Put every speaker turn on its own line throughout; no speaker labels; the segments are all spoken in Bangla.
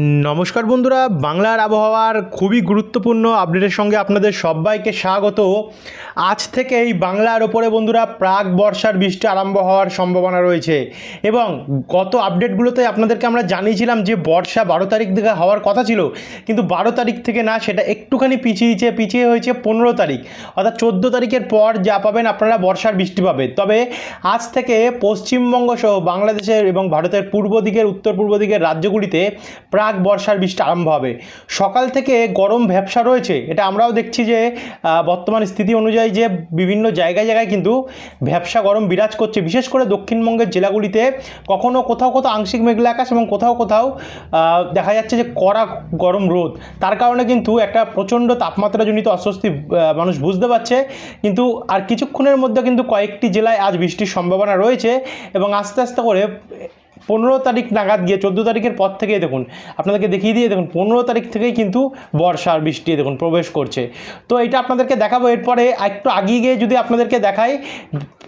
নমস্কার বন্ধুরা, বাংলার আবহাওয়ার খুবই গুরুত্বপূর্ণ আপডেটের সঙ্গে আপনাদের সবাইকে স্বাগত। আজ থেকে এই বাংলার ওপরে বন্ধুরা প্রাক বর্ষার বৃষ্টি আরম্ভ হওয়ার সম্ভাবনা রয়েছে এবং গত আপডেটগুলোতে আপনাদেরকে আমরা জানিয়েছিলাম যে বর্ষা বারো তারিখ থেকে হওয়ার কথা ছিল, কিন্তু বারো তারিখ থেকে না, সেটা একটুখানি পিছিয়েছে পিছিয়ে হয়েছে পনেরো তারিখ। অর্থাৎ চোদ্দ তারিখের পর যা পাবেন আপনারা বর্ষার বৃষ্টি পাবেন। তবে আজ থেকে পশ্চিমবঙ্গ সহ বাংলাদেশের এবং ভারতের পূর্ব দিকের উত্তর পূর্ব দিকের রাজ্যগুলিতে প্রাক বর্ষার বৃষ্টি আরম্ভ হবে। সকাল থেকে গরম ভ্যাবসা রয়েছে। এটা আমরাও দেখছি যে বর্তমান স্থিতি অনুযায়ী যে বিভিন্ন জায়গায় জায়গায় কিন্তু ভ্যাবসা গরম বিরাজ করছে। বিশেষ করে দক্ষিণবঙ্গের জেলাগুলিতে কখনও কোথাও কোথাও আংশিক মেঘলা আকাশ এবং কোথাও কোথাও দেখা যাচ্ছে যে কড়া গরম রোদ। তার কারণে কিন্তু একটা প্রচণ্ড তাপমাত্রাজনিত অস্বস্তি মানুষ বুঝতে পারছে। কিন্তু আর কিছুক্ষণের মধ্যে কিন্তু কয়েকটি জেলায় আজ বৃষ্টির সম্ভাবনা রয়েছে এবং আস্তে আস্তে করে পনেরো তারিখ নাগাদ গিয়ে, চোদ্দ তারিখের পর থেকেই দেখুন, আপনাদেরকে দেখিয়ে দিয়ে দেখুন, পনেরো তারিখ থেকেই কিন্তু বর্ষার বৃষ্টি দেখুন প্রবেশ করছে। তো এটা আপনাদেরকে দেখাবো, এরপরে একটু আগিয়ে গিয়ে যদি আপনাদেরকে দেখাই,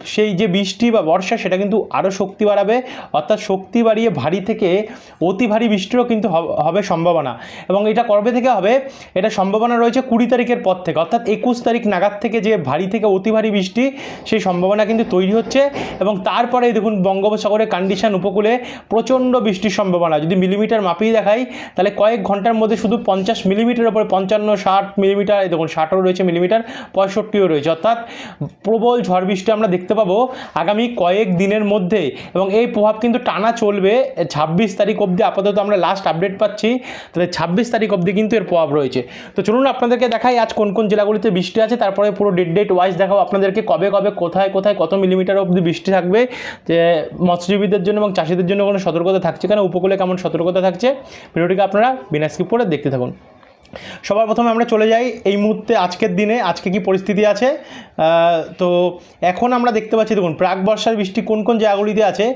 সেই যে বৃষ্টি বা বর্ষা, সেটা কিন্তু আরও শক্তি বাড়াবে। অর্থাৎ শক্তি বাড়িয়ে ভারী থেকে অতি ভারী বৃষ্টিরও কিন্তু হবে সম্ভাবনা। এবং এটা কবে থেকে হবে? এটা সম্ভাবনা রয়েছে কুড়ি তারিখের পর থেকে। অর্থাৎ একুশ তারিখ নাগাদ থেকে যে ভারী থেকে অতি ভারী বৃষ্টি, সেই সম্ভাবনা কিন্তু তৈরি হচ্ছে। এবং তারপরে দেখুন, বঙ্গোপসাগরের কন্ডিশন উপকূলে প্রচণ্ড বৃষ্টির সম্ভাবনা। যদি মিলিমিটার মাপিয়ে দেখাই, তাহলে কয়েক ঘণ্টার মধ্যে শুধু পঞ্চাশ মিলিমিটার ওপরে পঞ্চান্ন, ষাট মিলিমিটার এই দেখুন, ষাটও রয়েছে মিলিমিটার পঁয়ষট্টিও রয়েছে। অর্থাৎ প্রবল ঝড় বৃষ্টি আমরা দেখতে পাবো আগামী কয়েক দিনের মধ্যে। এবং এই প্রভাব কিন্তু টানা চলবে ছাব্বিশ তারিখ অবধি। আপাতত আমরা লাস্ট আপডেট পাচ্ছি, তাহলে ছাব্বিশ তারিখ অবধি কিন্তু এর প্রভাব রয়েছে। তো চলুন আপনাদেরকে দেখাই, আজ কোন কোন জেলাগুলিতে বৃষ্টি আছে, তারপরে পুরো ডেট ডেট ওয়াইজ দেখাবো আপনাদেরকে, কবে কবে, কোথায় কোথায়, কত মিলিমিটার অবধি বৃষ্টি থাকবে, যে মৎস্যজীবীদের জন্য এবং চাষিদের জন্য কোনো সতর্কতা থাকছে কেন, উপকূলে কেমন সতর্কতা থাকছে, ভিডিওটিকে আপনারা বিনা স্কিপ করে দেখতে থাকুন। সবার প্রথমে আমরা চলে যাই এই মুহূর্তে আজকের দিনে, আজকে কি পরিস্থিতি আছে? তো এখন আমরা দেখতে পাচ্ছি, দেখুন, প্রাক বর্ষার বৃষ্টি কোন কোন জায়গাগুলিতে আছে?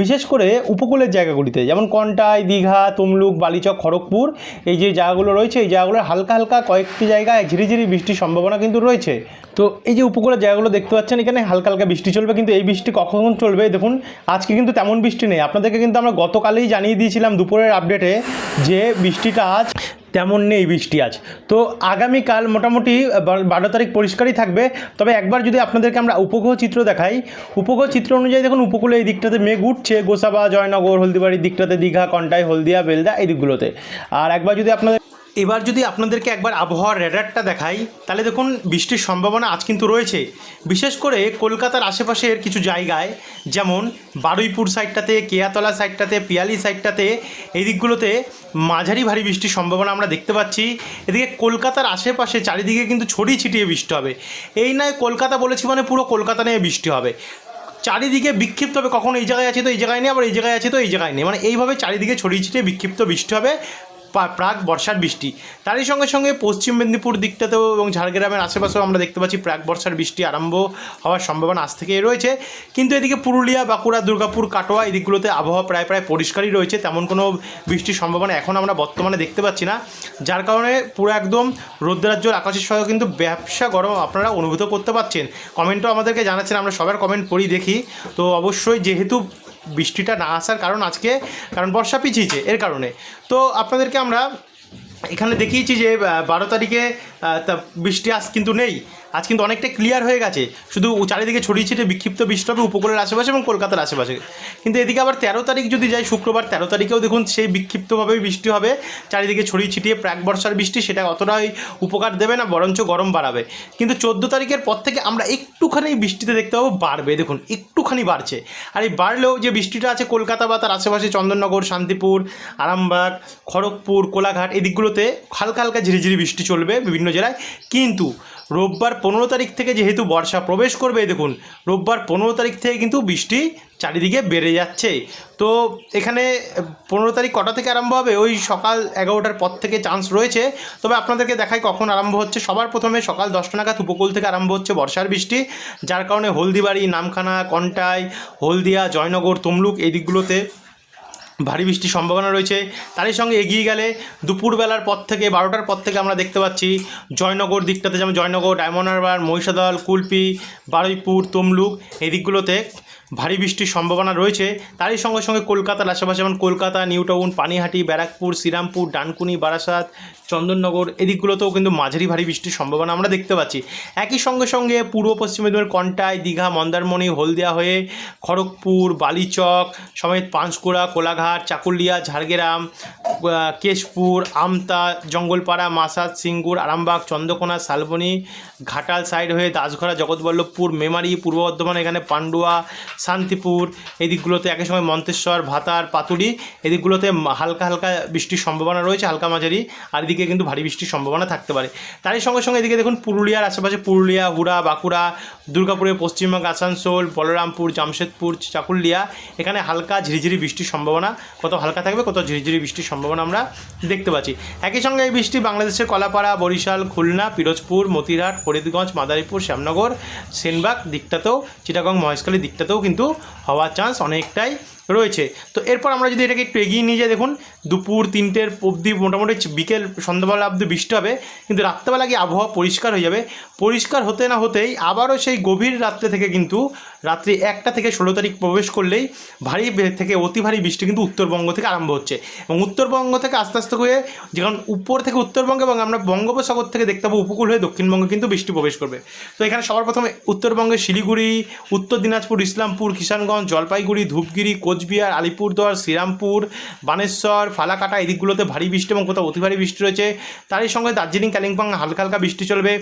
বিশেষ করে উপকূলের জায়গাগুলিতে, যেমন কন্টাই, দীঘা, তমলুক, বালিচক, খড়গপুর, এই যে জায়গাগুলো রয়েছে, এই জায়গাগুলোর হালকা হালকা কয়েকটি জায়গায় ঝিরিঝিরি বৃষ্টির সম্ভাবনা কিন্তু রয়েছে। তো এই যে উপকূলের জায়গাগুলো দেখতে পাচ্ছেন, এখানে হালকা হালকা বৃষ্টি চলবে, কিন্তু এই বৃষ্টি কখন চলবে? দেখুন, আজকে কিন্তু তেমন বৃষ্টি নেই। আপনাদেরকে কিন্তু আমরা গতকালেই জানিয়ে দিয়েছিলাম দুপুরের আপডেটে যে বৃষ্টিটা আজ তেমন নেই বৃষ্টি আজ। তো আগামীকাল মোটামুটি বারো তারিখ পরিষ্কারই থাকবে। তবে একবার যদি আপনাদেরকে আমরা উপগ্রহ চিত্র দেখাই, উপগ্রহ চিত্র অনুযায়ী দেখুন, উপকূলে এই দিকটাতে মেঘ উঠছে, গোসাবা, জয়নগর, হলদিবাড়ির দিকটাতে দীঘা, কন্টাই, হলদিয়া, বেলদা এই দিকগুলোতে। আর একবার যদি আপনাদের এবার যদি আপনাদেরকে একবার আবহাওয়ার রেডারটা দেখাই, তাহলে দেখুন বৃষ্টির সম্ভাবনা আজ কিন্তু রয়েছে। বিশেষ করে কলকাতার আশেপাশের কিছু জায়গায়, যেমন বারুইপুর সাইডটাতে, কেয়াতলা সাইডটাতে, পিয়ালি সাইডটাতে, এই দিকগুলোতে মাঝারি ভারী বৃষ্টির সম্ভাবনা আমরা দেখতে পাচ্ছি। এদিকে কলকাতার আশেপাশে চারিদিকে কিন্তু ছড়িয়ে ছিটিয়ে বৃষ্টি হবে। এই নয় কলকাতা বলেছি মানে পুরো কলকাতা নিয়ে বৃষ্টি হবে। চারিদিকে বিক্ষিপ্ত হবে, কখন এই জায়গায় আছে তো এই জায়গায় নেই, আবার এই জায়গায় আছে তো এই জায়গায় নেই। মানে এইভাবে চারিদিকে ছড়িয়ে ছিটিয়ে বিক্ষিপ্ত বৃষ্টি হবে। প্রাক বর্ষার বৃষ্টি। তারই সঙ্গে সঙ্গে পশ্চিম মেদিনীপুর দিকটাতেও এবং ঝাড়গ্রামের আশেপাশেও আমরা দেখতে পাচ্ছি প্রাক বর্ষার বৃষ্টি আরম্ভ হওয়ার সম্ভাবনা আজ থেকেই রয়েছে। কিন্তু এদিকে পুরুলিয়া, বাঁকুড়া, দুর্গাপুর, কাটোয়া এই দিকগুলোতে আবহাওয়া প্রায় প্রায় পরিষ্কারই রয়েছে। তেমন কোনো বৃষ্টির সম্ভাবনা এখন আমরা বর্তমানে দেখতে পাচ্ছি না। যার কারণে পুরো একদম রৌদ্রাজ্যর আকাশের সঙ্গে কিন্তু ব্যবসা গরম আপনারা অনুভূত করতে পারছেন। কমেন্টও আমাদেরকে জানাচ্ছেন, আমরা সবার কমেন্ট পড়ি দেখি। তো অবশ্যই যেহেতু বৃষ্টিটা না আসার কারণ আজকে, কারণ বর্ষা পিছিয়েছে, এর কারণে। তো আপনাদেরকে আমরা এখানে দেখিয়েছি যে বারো তারিখে বৃষ্টি আস কিন্তু নেই। আজ কিন্তু অনেকটা ক্লিয়ার হয়ে গেছে। শুধু চারিদিকে ছড়িয়ে ছিটিয়ে বিক্ষিপ্ত বৃষ্টি হবে উপকূলের আশেপাশে এবং কলকাতার আশেপাশে। কিন্তু এদিকে আবার তেরো তারিখ যদি যাই শুক্রবার তেরো তারিখেও দেখুন সেই বিক্ষিপ্তভাবেই বৃষ্টি হবে। চারিদিকে ছড়িয়ে ছিটিয়ে প্রাক বর্ষার বৃষ্টি, সেটা অতটাই উপকার দেবে না, বরঞ্চ গরম বাড়াবে। কিন্তু চোদ্দ তারিখের পর থেকে আমরা একটুখানি বৃষ্টিতে দেখতে পাবো, বাড়বে। দেখুন, একটুখানি বাড়ছে। আর এই বাড়লেও যে বৃষ্টিটা আছে, কলকাতা বা তার আশেপাশে চন্দননগর, শান্তিপুর, আরামবাগ, খড়গপুর, কোলাঘাট এই দিকগুলোতে হালকা হালকা ঝিরিঝিরি বৃষ্টি চলবে বিভিন্ন জেলায়। কিন্তু রোববার পনেরো তারিখ থেকে যেহেতু বর্ষা প্রবেশ করবে, দেখুন, রোববার পনেরো তারিখ থেকে কিন্তু বৃষ্টি চারিদিকে বেড়ে যাচ্ছে। তো এখানে পনেরো তারিখ কটা থেকে আরম্ভ হবে? ওই সকাল এগারোটার পর থেকে চান্স রয়েছে। তবে আপনাদেরকে দেখাই কখন আরম্ভ হচ্ছে। সবার প্রথমে সকাল দশটা নাগাদ উপকূল থেকে আরম্ভ হচ্ছে বর্ষার বৃষ্টি, যার কারণে হলদিবাড়ি, নামখানা, কন্টাই, হলদিয়া, জয়নগর, তমলুক এই দিকগুলোতে ভারী বৃষ্টির সম্ভাবনা রয়েছে। তারই সঙ্গে এগিয়ে গেলে দুপুরবেলার পর থেকে, বারোটার পর থেকে আমরা দেখতে পাচ্ছি জয়নগর দিকটাতে, যেমন জয়নগর, ডায়মন্ড হারবার, মহিষাদল, কুলপি, বারুইপুর, তমলুক, এই দিকগুলোতে ভারী বৃষ্টির সম্ভাবনা রয়েছে। তারই সঙ্গে সঙ্গে কলকাতার আশেপাশে যেমন কলকাতা নিউ টাউন পানিহাটি, ব্যারাকপুর, শ্রীরামপুর, ডানকুনি, বারাসাত, চন্দননগর এদিকগুলোতেও কিন্তু মাঝারি ভারী বৃষ্টির সম্ভাবনা আমরা দেখতে পাচ্ছি। একই সঙ্গে সঙ্গে পূর্ব পশ্চিম মেদিনীপুর কন্টাই, দীঘা, মন্দারমণি, হলদিয়া হয়ে খড়গপুর, বালিচক, সমেত পাঁশকুড়া, কোলাঘাট, চাকুলিয়া, ঝাড়গ্রাম কেশপুর, আমতা, জঙ্গলপাড়া, মাসাদ, সিঙ্গুর, আরামবাগ, চন্দ্রকোনা, শালবনী, ঘাটাল সাইড হয়ে দাসঘরা জগৎবল্লভপুর, মেমারি, পূর্ব বর্ধমান, এখানে পান্ডুয়া শান্তিপুর এই দিকগুলোতে একই সময় মন্তেশ্বর, ভাতার পাতুড়ি এদিকগুলোতে হালকা হালকা বৃষ্টির সম্ভাবনা রয়েছে, হালকা মাঝারি, আর এদিকে কিন্তু ভারী বৃষ্টির সম্ভাবনা থাকতে পারে। তারই সঙ্গে সঙ্গে এদিকে দেখুন পুরুলিয়ার আশেপাশে পুরুলিয়া, হুড়া, বাঁকুড়া দুর্গাপুরের পশ্চিমবঙ্গ, আসানসোল, বলরামপুর, জামশেদপুর, চাকুলিয়া, এখানে হালকা ঝিরিঝিরি বৃষ্টির সম্ভাবনা কত হালকা থাকবে কত ঝিরিঝিরি বৃষ্টির সম্ভাবনা আমরা দেখতে পাচ্ছি। একই সঙ্গে এই বৃষ্টি বাংলাদেশের কলাপাড়া, বরিশাল, খুলনা, পিরোজপুর, মতিরহাট, ফরিদগঞ্জ, মাদারীপুর, শ্যামনগর, সেনবাগ, দিকটাতেও, চিটাগং, মহেশখালী, দিকটাতেও কিন্তু হওয়ার চান্স অনেকটাই রয়েছে। তো এরপর আমরা যদি এটাকে একটু এগিয়ে নিয়ে যাই, দেখুন, দুপুর তিনটের অবধি মোটামুটি বিকেল সন্ধ্যাবেলা অবধি বৃষ্টি হবে, কিন্তু রাত্রেবেলা গিয়ে আবহাওয়া পরিষ্কার হয়ে যাবে। পরিষ্কার হতে না হতেই আবারও সেই গভীর রাত্রে থেকে কিন্তু রাত্রি একটা থেকে ষোলো তারিখ প্রবেশ করলেই ভারী থেকে অতি ভারী বৃষ্টি কিন্তু উত্তরবঙ্গ থেকে আরম্ভ হচ্ছে। এবং উত্তরবঙ্গ থেকে আস্তে আস্তে করে যেমন উপর থেকে উত্তরবঙ্গ এবং আমরা বঙ্গোপসাগর থেকে দেখতে পাবো উপকূল হয়ে দক্ষিণবঙ্গে কিন্তু বৃষ্টি প্রবেশ করবে। তো এখানে সবার প্রথমে উত্তরবঙ্গের শিলিগুড়ি, উত্তর দিনাজপুর, ইসলামপুর, কিষানগঞ্জ, জলপাইগুড়ি, ধূপগিরি কোচবিহার, আলিপুরদুয়ার, শ্রীরামপুর, বানেশ্বর, ফালাকাটা এই দিকগুলোতে ভারী বৃষ্টি এবং কোথাও অতি ভারী বৃষ্টি রয়েছে। তারই সঙ্গে দার্জিলিং, কালিম্পং হালকা হালকা বৃষ্টি চলবে।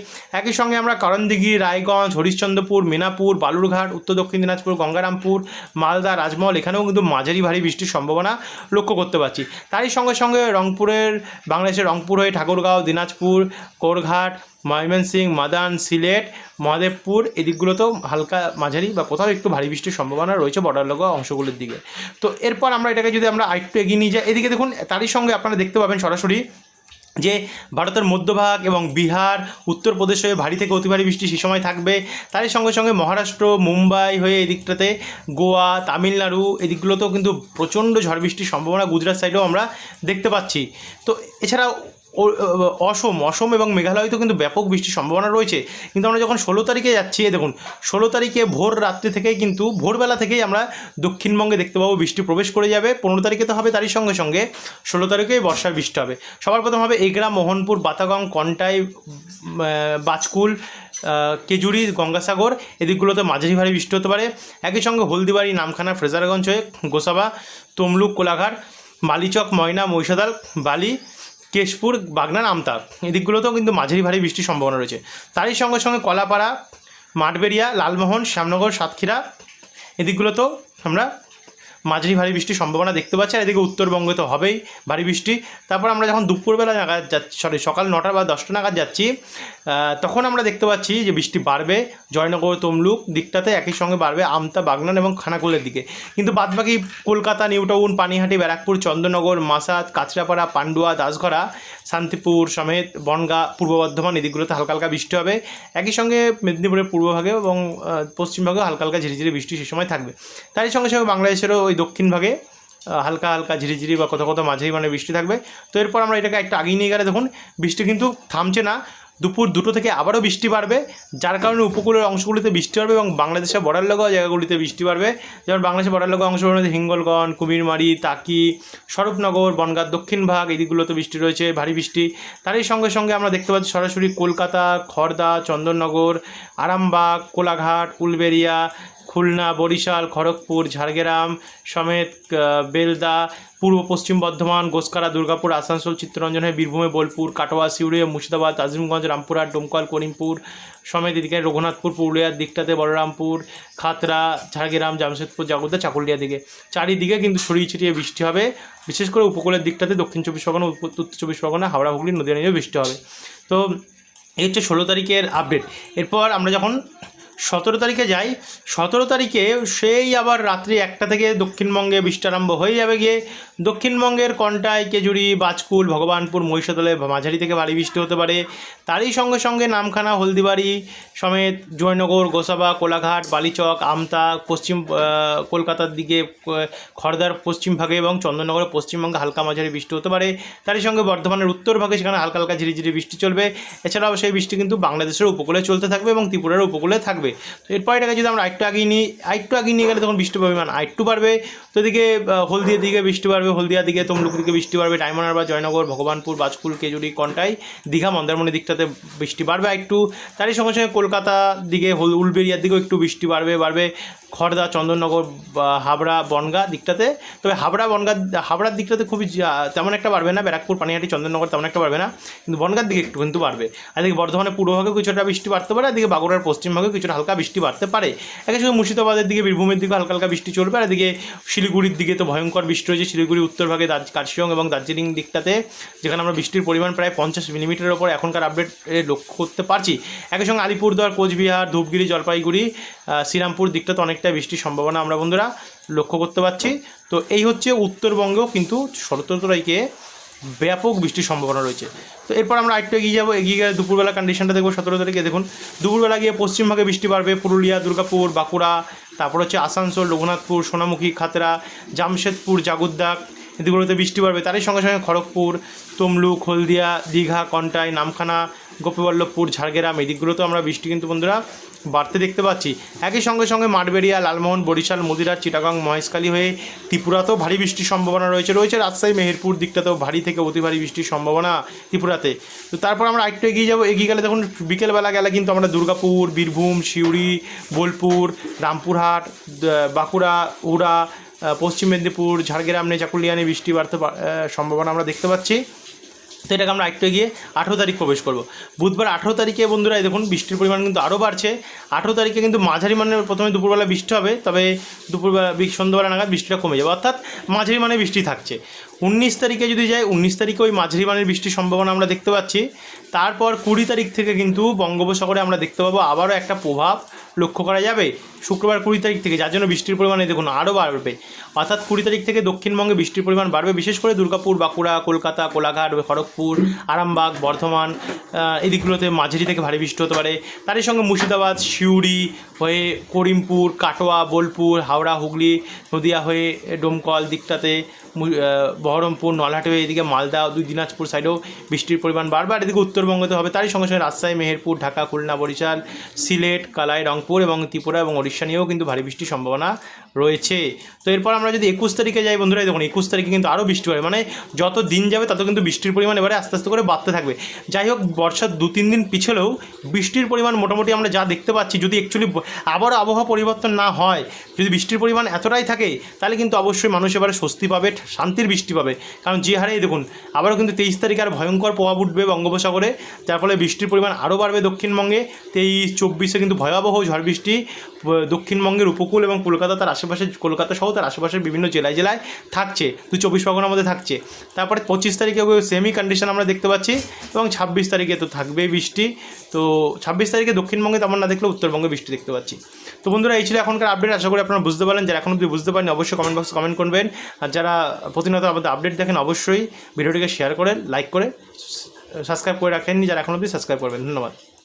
একই সঙ্গে আমরা করণদিঘি, রায়গঞ্জ, হরিশ্চন্দ্রপুর, মিনাপুর, বালুরঘাট, উত্তর দক্ষিণ দিনাজপুর, গঙ্গারামপুর, মালদা, রাজমহল এখানেও কিন্তু মাঝারি ভারী বৃষ্টির সম্ভাবনা লক্ষ্য করতে পারছি। তারই সঙ্গে সঙ্গে রংপুরের, বাংলাদেশের রংপুর হয়ে ঠাকুরগাঁও, দিনাজপুর, কোরঘাট ময়মনসিং, মাদান, সিলেট, মহাদেবপুর, এদিকগুলোতেও হালকা মাঝারি বা কোথাও একটু ভারী বৃষ্টির সম্ভাবনা রয়েছে বর্ডার লগা অংশগুলোর দিকে। তো এরপর আমরা এটাকে যদি আমরা আরেকটু এগিয়ে নিয়ে যাই, এদিকে দেখুন, তারই সঙ্গে আপনারা দেখতে পাবেন সরাসরি যে ভারতের মধ্যভাগ এবং বিহার, উত্তরপ্রদেশ হয়ে ভারী থেকে অতি ভারী বৃষ্টি সেই সময় থাকবে। তারই সঙ্গে সঙ্গে মহারাষ্ট্র, মুম্বাই হয়ে এদিকটাতে গোয়া, তামিলনাড়ু, এদিকগুলোতেও কিন্তু প্রচণ্ড ঝড় বৃষ্টির সম্ভাবনা গুজরাট সাইডেও আমরা দেখতে পাচ্ছি। তো এছাড়াও অসম অসম এবং মেঘালয়তেও কিন্তু ব্যাপক বৃষ্টির সম্ভাবনা রয়েছে। কিন্তু আমরা যখন ষোলো তারিখে যাচ্ছি দেখুন, ষোলো তারিখে ভোর রাত্রি থেকেই কিন্তু, ভোরবেলা থেকেই আমরা দক্ষিণবঙ্গে দেখতে পাবো বৃষ্টি প্রবেশ করে যাবে। পনেরো তারিখে তো হবে তারই সঙ্গে সঙ্গে, ষোলো তারিখেই বর্ষার বৃষ্টি হবে। সবার প্রথম হবে এগরা, মোহনপুর বাতাগং কন্টাই বাজকুল কেজুরি, গঙ্গাসাগর। এদিকগুলোতে মাঝারি ভারী বৃষ্টি হতে পারে। একই সঙ্গে হলদিবাড়ি, নামখানা, ফ্রেজারগঞ্জ হয়ে গোসাবা, তমলুক, কোলাঘাট, মালিচক, ময়না, মহিষাদাল, বালি কেশপুর বাগনান আমতা এদিকগুলোতেও কিন্তু মাঝারি ভারী বৃষ্টির সম্ভাবনা রয়েছে। তারই সঙ্গে সঙ্গে কলাপাড়া মাঠবেরিয়া লালমোহন, শ্যামনগর, সাতক্ষীরা এদিকগুলোতেও আমরা মাঝারি ভারী বৃষ্টির সম্ভাবনা দেখতে পাচ্ছি আর এদিকে উত্তরবঙ্গে তো হবেই ভারী বৃষ্টি। তারপর আমরা যখন দুপুরবেলা নাগাদ যাচ্ছি সরি সকাল নটা বা দশটা নাগাদ যাচ্ছি তখন আমরা দেখতে পাচ্ছি যে বৃষ্টি বাড়বে জয়নগর তমলুক দিকটাতে একই সঙ্গে বাড়বে আমতা বাগনান এবং খানাকুলের দিকে। কিন্তু বাদবাকি কলকাতা নিউটাউন পানিহাটি ব্যারাকপুর চন্দননগর মাসাদ কাঁচরাপাড়া পান্ডুয়া দাসঘরা শান্তিপুর সমেত বনগা পূর্ব বর্ধমান এদিকগুলোতে হালকা হালকা বৃষ্টি হবে। একই সঙ্গে মেদিনীপুরের পূর্বভাগে এবং আহ, পশ্চিমভাগে হালকা হালকা ঝিরিঝিরি বৃষ্টি সে সময় থাকবে। তারই সঙ্গে সঙ্গে বাংলাদেশেরও ওই দক্ষিণ ভাগে হালকা হালকা ঝিরিঝিরি বা কোথাও কোথাও মাঝেই মানে বৃষ্টি থাকবে। তো এরপর আমরা এটাকে একটু আগিয়ে নিয়ে গেলে দেখুন, বৃষ্টি কিন্তু থামছে না। দুপুর দুটো থেকে আবারও বৃষ্টি বাড়বে, যার কারণে উপকূলের অংশগুলিতে বৃষ্টি বাড়বে এবং বাংলাদেশের বর্ডার লগা জায়গাগুলিতে বৃষ্টি বাড়বে। যেমন বাংলাদেশের বর্ডার লগা অংশগুলোর মধ্যে হিঙ্গলগঞ্জ, কুমিরমারি, তাকি, স্বরূপনগর বনগাঁর দক্ষিণ ভাগ, এই দিকগুলোতে বৃষ্টি রয়েছে, ভারী বৃষ্টি। তারই সঙ্গে সঙ্গে আমরা দেখতে পাচ্ছি সরাসরি কলকাতা খড়দা চন্দননগর, আরামবাগ, কোলাঘাট, উলবেরিয়া খুলনা, বরিশাল, খড়গপুর, ঝাড়গ্রাম সমেত বেলদা, পূর্ব পশ্চিম বর্ধমান গোসকারা দুর্গাপুর, আসানসোল চিত্তরঞ্জন হয়ে বীরভূমে, বোলপুর, কাটোয়া, সিউড়িয়া, মুর্শিদাবাদ আজিমগঞ্জ রামপুরহাট, ডোমকল, করিমপুর সমেত এদিকে রঘুনাথপুর, পুরুলিয়ার দিকটাতে বলরামপুর খাতড়া ঝাড়গ্রাম, জামশেদপুর, জাগরদা, চাকুলিয়া দিকে। চারিদিকে কিন্তু ছড়িয়ে ছিটিয়ে বৃষ্টি হবে। বিশেষ করে উপকূলের দিকটাতে দক্ষিণ চব্বিশ পরগনা উত্তর চব্বিশ পরগনা, হাওড়া, হুগলি, নদীয়া নিয়েও বৃষ্টি হবে। তো এই হচ্ছে ষোলো তারিখের আপডেট এরপর আমরা যখন সতেরো তারিখে যাই। সতেরো তারিখে সেই আবার রাত্রি একটা থেকে দক্ষিণবঙ্গে বৃষ্টি আরম্ভ হয়ে যাবে গিয়ে। দক্ষিণবঙ্গের কন্টাই, কেজুরি, বাজকুল, ভগবানপুর, মহিষাদলে, মাঝারি থেকে ভারী বৃষ্টি হতে পারে। তারই সঙ্গে সঙ্গে নামখানা, হলদিবাড়ি সমেত জয়নগর, গোসাবা, কোলাঘাট, বালিচক, আমতা, পশ্চিম কলকাতার দিকে খড়দার পশ্চিম ভাগে এবং চন্দননগরের পশ্চিমবঙ্গে হালকা মাঝারি বৃষ্টি হতে পারে। তারই সঙ্গে বর্ধমানের উত্তর ভাগে সেখানে হালকা হালকা ঝিরিঝিরি বৃষ্টি চলবে। এছাড়াও সেই বৃষ্টি কিন্তু বাংলাদেশের উপকূলে চলতে থাকবে এবং ত্রিপুরার উপকূলে থাকবে। থাকবে তো এরপর এটাকে যদি আমরা আরেকটু আগিয়ে নিই, আরেকটু আগিয়ে নিয়ে গেলে তখন বৃষ্টির পরিমাণ আরেকটু বাড়বে। তো এদিকে হলদিয়ার দিকে বৃষ্টি বাড়বে, হলদিয়ার দিকে তমলুক দিকে বৃষ্টি বাড়বে ডায়মন্ড বা জয়নগর, ভগবানপুর বাজকুল কেজুরি, কন্টাই, দীঘা মন্দারমণি দিকটাতে বৃষ্টি বাড়বে আরেকটু। তারই সঙ্গে সঙ্গে কলকাতা দিকে, হল উলবেরিয়ার দিকেও একটু বৃষ্টি বাড়বে বাড়বে। খড়দা চন্দননগর হাবড়া, বনগা দিকটাতে। তবে হাবড়া, বনগা, হাবড়ার দিকটাতে খুবই তেমন একটা বাড়বে না। ব্যারাকপুর, পানিহাটি, চন্দননগর তেমন একটা বাড়বে না। কিন্তু বনগার দিকে একটু কিন্তু বাড়বে। আর এদিকে বর্ধমানের পূর্বভাগে কিছুটা বৃষ্টি বাড়তে পারে, এদিকে বাঁকুড়ার পশ্চিমভাগে কিছুটা হালকা বৃষ্টি বাড়তে পারে। একই সঙ্গে মুর্শিদাবাদের দিকে, বীরভূমের দিকে হালকা হালকা বৃষ্টি চলবে। আর এদিকে শিলিগুড়ির দিকে তো ভয়ঙ্কর বৃষ্টি হয়েছে শিলিগুড়ি উত্তরভাগে কার্শিয়ং এবং দার্জিলিং দিকটাতে, যেখানে আমরা বৃষ্টির পরিমাণ প্রায় পঞ্চাশ মিলিমিটারের ওপর এখনকার আপডেট লক্ষ্য করতে পারছি। একই সঙ্গে আলিপুরদুয়ার, কোচবিহার, ধূপগিরি, জলপাইগুড়ি শ্রীরামপুর দিকটাতে অনেকটা বৃষ্টির সম্ভাবনা আমরা বন্ধুরা লক্ষ্য করতে পারছি। তো এই হচ্ছে উত্তরবঙ্গেও কিন্তু সতেরো ব্যাপক বৃষ্টির সম্ভাবনা রয়েছে। তো এরপর আমরা আরেকটু এগিয়ে যাব, এগিয়ে গেলে দুপুরবেলা কন্ডিশনটা দেখব সতেরো তারিখে। দেখুন, দুপুরবেলা গিয়ে পশ্চিমভাগে বৃষ্টি বাড়বে, পুরুলিয়া, দুর্গাপুর, বাঁকুড়া, তারপর হচ্ছে আসানসোল, রঘুনাথপুর, সোনামুখী খাতরা জামশেদপুর জাগুদ্দাক এদিকগুলোতে বৃষ্টি বাড়বে। তারই সঙ্গে সঙ্গে খড়গপুর, তমলুক, হলদিয়া, দীঘা, কন্টাই, নামখানা গোপীবল্লভপুর, ঝাড়গ্রাম, এই দিকগুলোতেও আমরা বৃষ্টি কিন্তু বন্ধুরা বাড়তে দেখতে পাচ্ছি। একই সঙ্গে সঙ্গে মাঠবেড়িয়া, লালমোহন, বরিশাল মদিরাট চিটাগাং, মহেশখালী হয়ে ত্রিপুরাতেও ভারী বৃষ্টির সম্ভাবনা রয়েছে। রয়েছে রাজশাহী, মেহেরপুর দিকটাতেও ভারী থেকে অতি ভারী বৃষ্টির সম্ভাবনা ত্রিপুরাতে। তো তারপর আমরা আরেকটু এগিয়ে যাব। এগিয়ে গেলে দেখুন, বিকেলবেলা গেলে কিন্তু আমরা দুর্গাপুর, বীরভূম, সিউড়ি, বোলপুর, রামপুরহাট বাঁকুড়া, উড়া পশ্চিম মেদিনীপুর, ঝাড়গ্রাম নেচাকুলিয়ানে বৃষ্টি বাড়তে সম্ভাবনা আমরা দেখতে পাচ্ছি। তো এটাকে আমরা একটু এগিয়ে আঠেরো তারিখ প্রবেশ করব। বুধবার আঠেরো তারিখে বন্ধুরা দেখুন, বৃষ্টির পরিমাণ কিন্তু আরও বাড়ছে। আঠেরো তারিখে কিন্তু মাঝারি মানে প্রথমে দুপুরবেলা বৃষ্টি হবে, তবে দুপুরবেলা সন্ধ্যাবেলা নাগাদ বৃষ্টিটা কমে যাবে। অর্থাৎ মাঝারি মানে বৃষ্টি থাকছে। উনিশ তারিখে যদি যাই, উনিশ তারিখে ওই মাঝারি মানের বৃষ্টির সম্ভাবনা আমরা দেখতে পাচ্ছি। তারপর কুড়ি তারিখ থেকে কিন্তু বঙ্গোপসাগরে আমরা দেখতে পাবো আবারও একটা প্রভাব। লক্ষ্য করা যাবে শুক্রবার কুড়ি তারিখ থেকে, যার জন্য বৃষ্টির পরিমাণ দেখুন আরও বাড়বে। অর্থাৎ কুড়ি তারিখ থেকে দক্ষিণবঙ্গে বৃষ্টির পরিমাণ বাড়বে, বিশেষ করে দুর্গাপুর, বাঁকুড়া, কলকাতা, কোলাঘাট, খড়গপুর, আরামবাগ, বর্ধমান এই দিকগুলোতে মাঝারি থেকে ভারী বৃষ্টি হতে পারে। তারই সঙ্গে মুর্শিদাবাদ, সিউড়ি হয়ে করিমপুর, কাটোয়া, বোলপুর, হাওড়া, হুগলি, নদিয়া হয়ে ডোমকল দিকটাতে বহরমপুর, নলহাটে এদিকে মালদা, দুই দিনাজপুর সাইডেও বৃষ্টির পরিমাণ বাড়বে এদিকে উত্তরবঙ্গতে হবে, তারই সঙ্গে সঙ্গে রাজশাহী, মেহেরপুর, ঢাকা, খুলনা, বরিশাল, সিলেট, কালাই, রংপুর এবং ত্রিপুরা এবং ওড়িশা নিয়েও কিন্তু ভারী বৃষ্টির সম্ভাবনা রয়েছে। তো এরপর আমরা যদি একুশ তারিখে যাই বন্ধুরা দেখুন, একুশ তারিখে কিন্তু আরও বৃষ্টি হবে মানে যত দিন যাবে, তত কিন্তু বৃষ্টির পরিমাণ এবারে আস্তে আস্তে করে বাড়তে থাকবে। যাই হোক, বর্ষার দু তিন দিন পিছলেও বৃষ্টির পরিমাণ মোটামুটি আমরা যা দেখতে পাচ্ছি, যদি অ্যাকচুয়ালি আবারও আবহাওয়া পরিবর্তন না হয়, যদি বৃষ্টির পরিমাণ এতটাই থাকে, তাহলে কিন্তু অবশ্যই মানুষ এবারে স্বস্তি পাবে, শান্তির বৃষ্টি পাবে। কারণ যে হারে দেখুন, আবারও কিন্তু তেইশ তারিখে আর ভয়ঙ্কর প্রভাব উঠবে বঙ্গোপসাগরে, যার ফলে বৃষ্টির পরিমাণ আরও বাড়বে দক্ষিণবঙ্গে। তেইশ, চব্বিশে কিন্তু ভয়াবহ ঝড় বৃষ্টি। দক্ষিণবঙ্গের উপকূল এবং কলকাতা, তার আশেপাশে কলকাতা সহ তার আশেপাশের বিভিন্ন জেলায় জেলায় থাকছে। দু চব্বিশ পরগনার মধ্যে থাকছে। তারপরে পঁচিশ তারিখে সেমি কন্ডিশন আমরা দেখতে পাচ্ছি এবং ছাব্বিশ তারিখে তো থাকবেই বৃষ্টি। তো ছাব্বিশ তারিখে দক্ষিণবঙ্গে তেমন না দেখলে উত্তরবঙ্গে বৃষ্টি দেখতে পাচ্ছি। তো বন্ধুরা, এই ছিল এখনকার আপডেট আশা করি আপনারা বুঝতে পারলেন। যারা এখন অব্দি বুঝতে পারেন অবশ্যই কমেন্ট বক্সে কমেন্ট করবেন। আর যারা প্রতিনিয়ত আমাদের আপডেট দেখেন, অবশ্যই ভিডিওটিকে শেয়ার করে লাইক করে সাবস্ক্রাইব করে রাখেননি, যারা এখন অবধি সাবস্ক্রাইব করবেন। ধন্যবাদ।